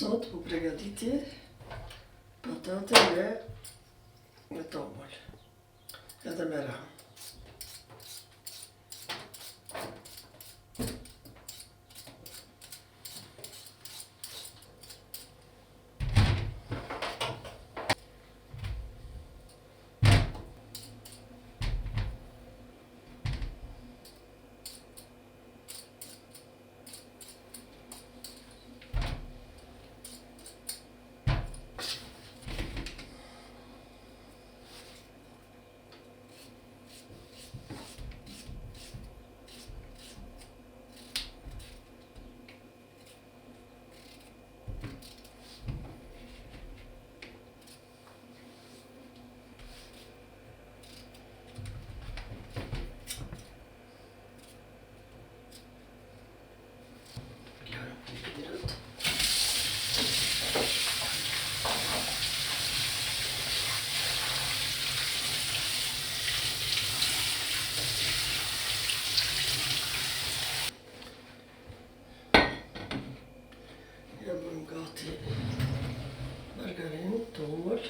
sot po pregatitje, patate me, me tombol, edhe me ramë. Gubben gav till margarin, tål.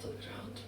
to the ground.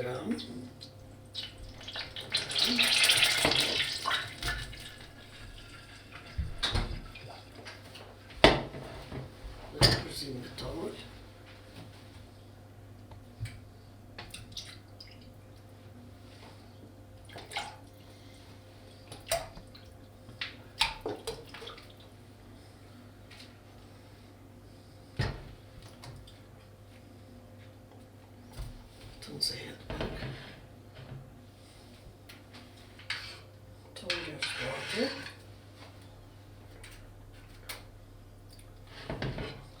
around. we proceed with. Kuzeyim bir tavuk. Tunsa Hedberg. Toljefsgate.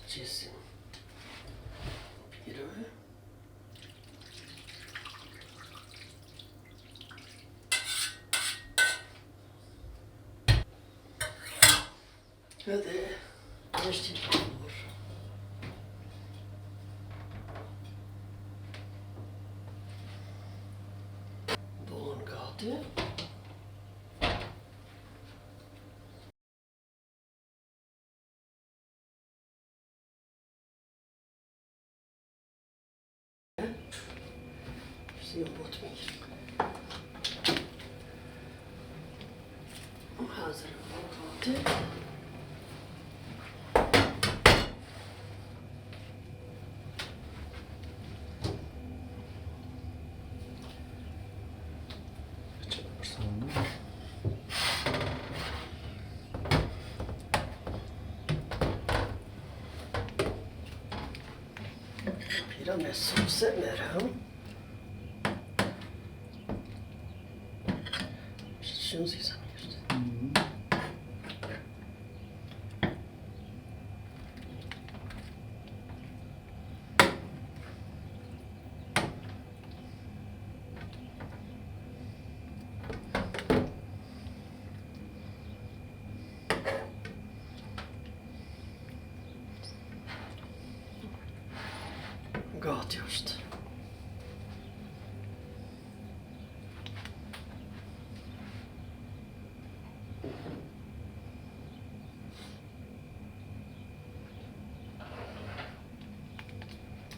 Çizim. Pire. Hadi. Geçtik olur. Dolun kaldı. I'm sitting at home. She shows these. молодежь-то.